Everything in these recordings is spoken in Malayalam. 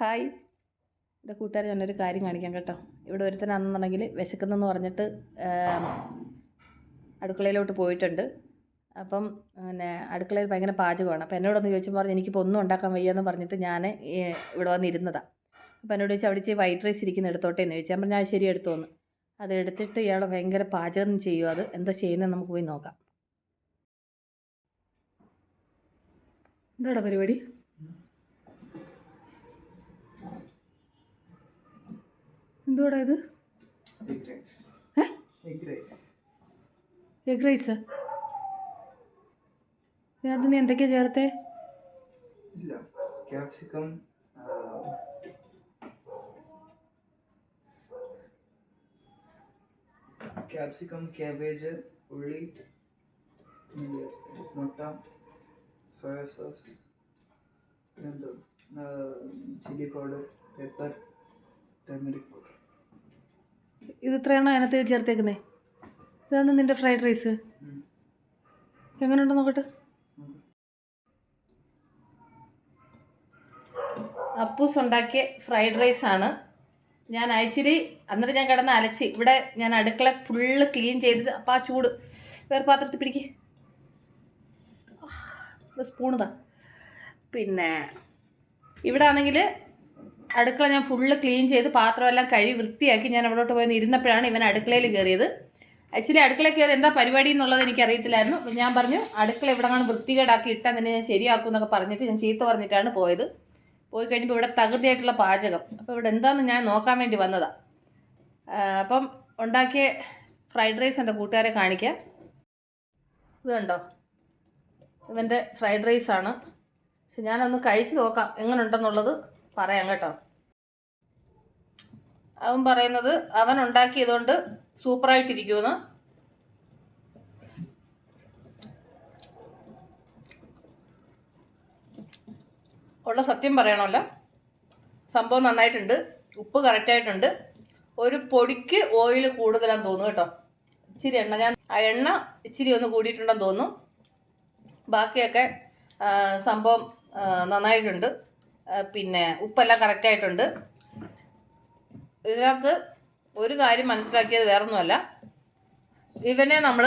ഹായ്. എന്റെ കൂട്ടുകാർ ഞാനൊരു കാര്യം കാണിക്കാം കേട്ടോ. ഇവിടെ ഒരുത്തനാണെന്നുണ്ടെങ്കിൽ വിശക്കുന്നെന്ന് പറഞ്ഞിട്ട് അടുക്കളയിലോട്ട് പോയിട്ടുണ്ട്. അപ്പം പിന്നെ അടുക്കളയിൽ ഭയങ്കര പാചകമാണ്. അപ്പോൾ എന്നോടൊന്ന് ചോദിച്ചപ്പോൾ പറഞ്ഞു എനിക്കിപ്പോൾ ഒന്നും ഉണ്ടാക്കാൻ വയ്യാന്ന് പറഞ്ഞിട്ട് ഞാൻ ഇവിടെ വന്നിരുന്നതാണ് അപ്പോൾ എന്നോട് ചോദിച്ചാൽ അവിടെ വൈറ്റ് റൈസ് ഇരിക്കുന്ന എടുത്തോട്ടെ? എന്ന് ചോദിച്ചു. ഞാൻ പറഞ്ഞു "ആ, ശരി എടുത്തോന്ന്. അത് എടുത്തിട്ട് ഇയാളെ ഭയങ്കര പാചകം ചെയ്യുമോ അത് എന്താ ചെയ്യുന്നത് നമുക്ക് പോയി നോക്കാം. എന്താടാ പരിപാടി? എന്തുവാടാ ഇത് എഗ് റൈസ് ഏ എഗ് റൈസ് എഗ് റൈസ് ഇതിനകത്ത് നീ എന്തൊക്കെയാ ചേർത്തേ ഇല്ല ക്യാപ്സിക്കം ക്യാപ്സിക്കം ക്യാബേജ് ഉള്ളി പിന്നെ മുട്ട സോയ സോസ് പിന്നെന്തോ chilli powder pepper turmeric powder ഇത് ഇത്രയാണോ അതിനകത്ത് ചേർത്തേക്കുന്നേ. ഇതാണ് നിന്റെ ഫ്രൈഡ് റൈസ് എങ്ങനെയുണ്ടോ നോക്കട്ടെ? അപ്പൂസ് ഉണ്ടാക്കിയ ഫ്രൈഡ് റൈസ് ആണ്. ഞാൻ അയച്ചിരി അന്നേരം ഞാൻ കിടന്ന് അലച്ച്. ഇവിടെ ഞാൻ അടുക്കള ഫുള്ള് ക്ലീൻ ചെയ്തിട്ട് അപ്പം ആ ചൂട്. വേറെ പാത്രത്തിൽ പിടിക്ക്. സ്പൂണിതാ പിന്നെ ഇവിടെ ആണെങ്കിൽ അടുക്കള ഞാൻ ഫുള്ള് ക്ലീൻ ചെയ്ത് പാത്രമെല്ലാം കഴുകി വൃത്തിയാക്കി ഞാൻ അവിടോട്ട് പോയി ഇരുന്നപ്പോഴാണ് ഇവൻ അടുക്കളയിൽ കയറിയത്. ആക്ച്വലി അടുക്കള കയറി എന്താ പരിപാടി എന്നുള്ളത് എനിക്ക് അറിയത്തില്ലായിരുന്നു അപ്പം ഞാൻ പറഞ്ഞു അടുക്കള ഇവിടെ കാണും വൃത്തികേടാക്കി ഇട്ടാൽ തന്നെ ഞാൻ ശരിയാക്കും എന്നൊക്കെ പറഞ്ഞിട്ട് ഞാൻ ചീത്ത പറഞ്ഞിട്ടാണ് പോയത്. പോയി കഴിഞ്ഞപ്പോൾ ഇവിടെ തകൃതിയായിട്ടുള്ള പാചകം. അപ്പോൾ ഇവിടെ എന്താണെന്ന് ഞാൻ നോക്കാൻ വേണ്ടി വന്നതാണ് അപ്പം ഉണ്ടാക്കിയ ഫ്രൈഡ് റൈസ് എന്റെ കൂട്ടുകാരെ കാണിക്കാം. ഇത് കണ്ടോ? ഇവന്റെ ഫ്രൈഡ് റൈസാണ്. പക്ഷെ ഞാനൊന്ന് കഴിച്ച് നോക്കാം എങ്ങനെ ഉണ്ടെന്നുള്ളത് പറയാം കേട്ടോ. അവൻ പറയുന്നത് അവൻ ഉണ്ടാക്കിയതുകൊണ്ട് സൂപ്പറായിട്ടിരിക്കുമെന്ന്. ഉള്ള സത്യം പറയണമല്ലോ. സംഭവം നന്നായിട്ടുണ്ട്. ഉപ്പ് കറക്റ്റായിട്ടുണ്ട്. ഒരു പൊടിക്ക് ഓയിൽ കൂടുതലാന്ന് തോന്നുന്നു കേട്ടോ. ഇച്ചിരി എണ്ണ ഞാൻ ആ എണ്ണ ഇച്ചിരി ഒന്ന് കൂടിയിട്ടുണ്ടെന്ന് തോന്നുന്നു. ബാക്കിയൊക്കെ സംഭവം നന്നായിട്ടുണ്ട്. പിന്നെ ഉപ്പെല്ലാം കറക്റ്റായിട്ടുണ്ട് ഇതിനകത്ത് ഒരു കാര്യം മനസ്സിലാക്കിയത് വേറൊന്നുമല്ല. ഇവനെ നമ്മൾ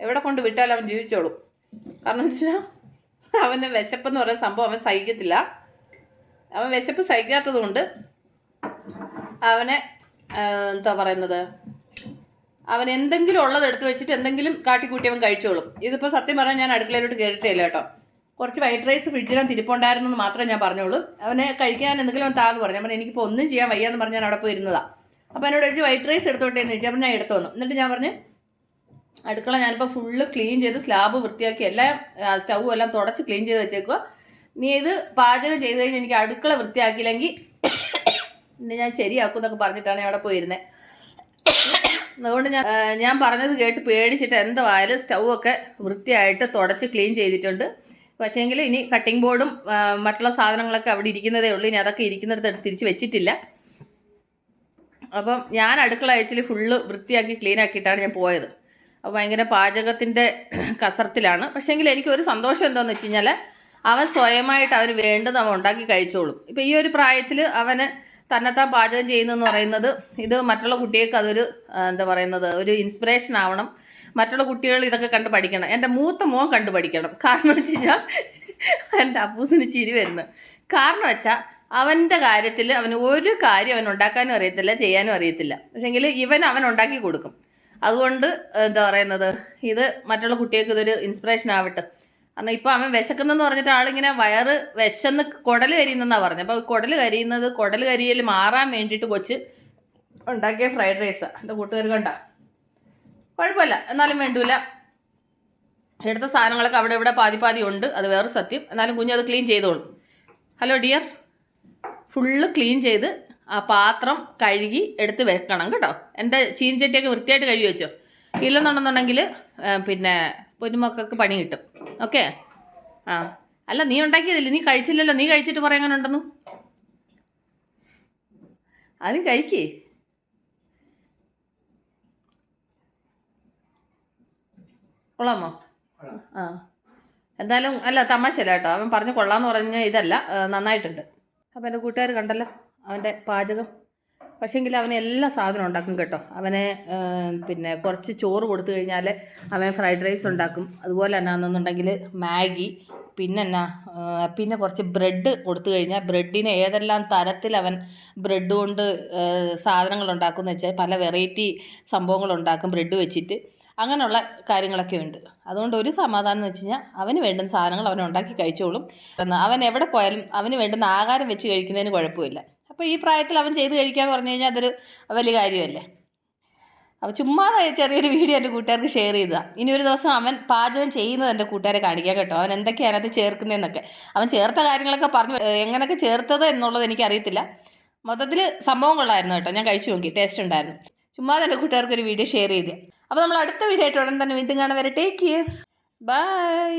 എവിടെ കൊണ്ട് വിട്ടാലും അവൻ ജീവിച്ചോളും. കാരണം വെച്ചാൽ അവന്റെ വിശപ്പെന്ന് പറയുന്ന സംഭവം അവൻ സഹിക്കത്തില്ല. അവൻ വിശപ്പ് സഹിക്കാത്തതുകൊണ്ട് അവനെ എന്താ പറയുന്നത്? അവൻ എന്തെങ്കിലും ഉള്ളത് എടുത്ത് വെച്ചിട്ട് എന്തെങ്കിലും കാട്ടിക്കൂട്ടി അവൻ കഴിച്ചോളും. ഇതിപ്പോൾ സത്യം പറഞ്ഞാൽ ഞാൻ അടുക്കളയിലോട്ട് കയറിയിട്ടില്ല കേട്ടോ. കുറച്ച് വൈറ്റ് റൈസ് ഫ്രിഡ്ജിനകത്ത് ഇരിപ്പുണ്ടായിരുന്നു എന്ന് മാത്രമേ ഞാൻ പറഞ്ഞോളൂ അവനെ കഴിക്കാൻ എന്തെങ്കിലും അവൻ താന്ന് പറഞ്ഞു. അപ്പം എനിക്കിപ്പോൾ ഒന്നും ചെയ്യാൻ വയ്യാന്ന് പറഞ്ഞ് ഞാൻ അവിടെ പോയി ഇരുന്നതാണ് അപ്പോൾ എന്നോട് ചോദിച്ചു വൈറ്റ് റൈസ് എടുത്തോട്ടെ എന്ന്? ചോദിച്ചു. ഞാൻ എടുത്തു വന്നു. എന്നിട്ട് ഞാൻ പറഞ്ഞു അടുക്കള ഞാനിപ്പോൾ ഫുള്ള് ക്ലീൻ ചെയ്ത് സ്ലാബ് വൃത്തിയാക്കി എല്ലാം സ്റ്റൗ എല്ലാം തുടച്ച് ക്ലീൻ ചെയ്ത് വെച്ചേക്കുക നീ ഇത് പാചകം ചെയ്ത് കഴിഞ്ഞ് എനിക്ക് അടുക്കള വൃത്തിയാക്കിയില്ലെങ്കിൽ പിന്നെ ഞാൻ ശരിയാക്കും എന്നൊക്കെ പറഞ്ഞിട്ടാണ് ഞാൻ അവിടെ പോയിരുന്നത് അതുകൊണ്ട് ഞാൻ ഞാൻ പറഞ്ഞത് കേട്ട് പേടിച്ചിട്ട് എന്തായാലും സ്റ്റൗ ഒക്കെ വൃത്തിയായിട്ട് തുടച്ച് ക്ലീൻ ചെയ്തിട്ടുണ്ട്. പക്ഷേങ്കിൽ ഇനി കട്ടിംഗ് ബോർഡും മറ്റുള്ള സാധനങ്ങളൊക്കെ അവിടെ ഇരിക്കുന്നതേ ഉള്ളൂ. ഇനി അതൊക്കെ ഇരിക്കുന്നിടത്ത് തിരിച്ച് വെച്ചിട്ടില്ല. അപ്പം ഞാൻ അടുക്കള അയച്ചിൽ ഫുള്ള് വൃത്തിയാക്കി ക്ലീൻ ആക്കിയിട്ടാണ് ഞാൻ പോയത്. അപ്പോൾ ഭയങ്കര പാചകത്തിന്റെ കസർത്തിലാണ്. പക്ഷേങ്കിൽ എനിക്ക് ഒരു സന്തോഷം എന്താണെന്ന് വെച്ച് കഴിഞ്ഞാൽ അവൻ സ്വയമായിട്ട് അവന് വേണ്ടത് അവൻ ഉണ്ടാക്കി കഴിച്ചോളും. ഇപ്പോൾ ഈ ഒരു പ്രായത്തിൽ അവന് തന്നെത്താൻ പാചകം ചെയ്യുന്നതെന്ന് പറയുന്നത് ഇത് മറ്റുള്ള കുട്ടികൾക്ക് അതൊരു എന്താ പറയുന്നത് ഒരു ഇൻസ്പിറേഷൻ ആവണം. മറ്റുള്ള കുട്ടികൾ ഇതൊക്കെ കണ്ട് പഠിക്കണം. എന്റെ മൂത്ത മോൻ കണ്ട് പഠിക്കണം. കാരണം വെച്ച് കഴിഞ്ഞാൽ എന്റെ അപ്പൂസിന് ചിരി വരുന്നു. കാരണം വെച്ചാൽ അവന്റെ കാര്യത്തിൽ അവന് ഒരു കാര്യം അവൻ ഉണ്ടാക്കാനും അറിയത്തില്ല ചെയ്യാനും അറിയത്തില്ല. പക്ഷേങ്കിൽ ഇവൻ അവൻ ഉണ്ടാക്കി കൊടുക്കും. അതുകൊണ്ട് എന്താ പറയുന്നത്? ഇത് മറ്റുള്ള കുട്ടികൾക്ക് ഇതൊരു ഇൻസ്പിറേഷൻ ആവട്ടെ. കാരണം ഇപ്പോൾ അവൻ വിശക്കുന്നെന്ന് പറഞ്ഞിട്ട് ആളിങ്ങനെ വയറ് വിശന്ന് കുടൽ കരിയുന്നെന്നാണ് പറഞ്ഞത്. അപ്പോൾ കുടൽ കരിയുന്നത് കുടൽ കരിയൽ മാറാൻ വേണ്ടിയിട്ട് കൊച്ച് ഉണ്ടാക്കിയ ഫ്രൈഡ് റൈസാണ് എന്റെ കൂട്ടുകാർ കണ്ട? കുഴപ്പമില്ല. എന്നാലും വേണ്ടൂല. എടുത്ത സാധനങ്ങളൊക്കെ അവിടെ ഇവിടെ പാതി പാതി ഉണ്ട്. അത് വേറെ സത്യം. എന്നാലും കുഞ്ഞ് അത് ക്ലീൻ ചെയ്തോളും. ഹലോ ഡിയർ ഫുള്ള് ക്ലീൻ ചെയ്ത് ആ പാത്രം കഴുകി എടുത്ത് വെക്കണം കേട്ടോ. എന്റെ ചീൻചട്ടിയൊക്കെ വൃത്തിയായിട്ട് കഴുകി വെച്ചോ? ഇല്ലെന്നുണ്ടെന്നുണ്ടെങ്കിൽ പിന്നെ പൊന്നുമക്കൾക്ക് പണി കിട്ടും. ഓക്കെ ആ. അല്ല നീ ഉണ്ടാക്കിയതില്ല? നീ കഴിച്ചില്ലല്ലോ. നീ കഴിച്ചിട്ട് പറയാൻ ഉണ്ടെന്നു അത് കഴിക്കേ. കൊള്ളാമോ? ആ. എന്തായാലും അല്ല തമാശല്ല കേട്ടോ. അവൻ പറഞ്ഞു കൊള്ളാന്ന് പറഞ്ഞ ഇതല്ല. നന്നായിട്ടുണ്ട്. അപ്പോൾ എന്റെ കൂട്ടുകാർ കണ്ടല്ലോ അവന്റെ പാചകം. പക്ഷേങ്കിൽ അവന് എല്ലാ സാധനവും ഉണ്ടാക്കും കേട്ടോ. അവനെ പിന്നെ കുറച്ച് ചോറ് കൊടുത്തു കഴിഞ്ഞാൽ അവൻ ഫ്രൈഡ് റൈസ് ഉണ്ടാക്കും. അതുപോലെ തന്നെ എന്നുണ്ടെങ്കിൽ മാഗി പിന്നെ എന്നാ പിന്നെ കുറച്ച് ബ്രെഡ് കൊടുത്തു കഴിഞ്ഞാൽ ബ്രെഡിന് ഏതെല്ലാം തരത്തിൽ അവൻ ബ്രെഡ് കൊണ്ട് സാധനങ്ങൾ ഉണ്ടാക്കുമെന്ന് വെച്ചാൽ പല വെറൈറ്റി സംഭവങ്ങൾ ഉണ്ടാക്കും ബ്രെഡ് വെച്ചിട്ട്. അങ്ങനെയുള്ള കാര്യങ്ങളൊക്കെ ഉണ്ട്. അതുകൊണ്ട് ഒരു സമാധാനം എന്ന് വെച്ച് കഴിഞ്ഞാൽ അവന് വേണ്ടുന്ന സാധനങ്ങൾ അവൻ ഉണ്ടാക്കി കഴിച്ചോളും. അവൻ എവിടെ പോയാലും അവന് വേണ്ടുന്ന ആഹാരം വെച്ച് കഴിക്കുന്നതിന് കുഴപ്പമില്ല. അപ്പോൾ ഈ പ്രായത്തിൽ അവൻ ചെയ്ത് കഴിക്കാന്ന് പറഞ്ഞു കഴിഞ്ഞാൽ അതൊരു വലിയ കാര്യമല്ലേ? അപ്പോൾ ചുമ്മാതെ ചെറിയൊരു വീഡിയോ എന്റെ കൂട്ടുകാർക്ക് ഷെയർ ചെയ്തതാണ് ഇനി ഒരു ദിവസം അവൻ പാചകം ചെയ്യുന്നത് എന്റെ കൂട്ടുകാരെ കാണിക്കാം കേട്ടോ. അവൻ എന്തൊക്കെയാണ് അതിനകത്ത് ചേർക്കുന്നതെന്നൊക്കെ. അവൻ ചേർത്ത കാര്യങ്ങളൊക്കെ പറഞ്ഞു. എങ്ങനെയൊക്കെ ചേർത്തത് എന്നുള്ളത് എനിക്കറിയത്തില്ല. മൊത്തത്തിൽ സംഭവം കൊള്ളായിരുന്നു കേട്ടോ. ഞാൻ കഴിച്ചു നോക്കി. ടേസ്റ്റ് ഉണ്ടായിരുന്നു. ചുമ്മാ എന്റെ കൂട്ടുകാർക്ക് ഒരു വീഡിയോ ഷെയർ ചെയ്ത്. അപ്പോൾ നമ്മൾ അടുത്ത വീഡിയോ ആയിട്ട് ഉടൻ തന്നെ വീണ്ടും കാണാൻ വരെ ടേക്ക് കെയർ ബൈ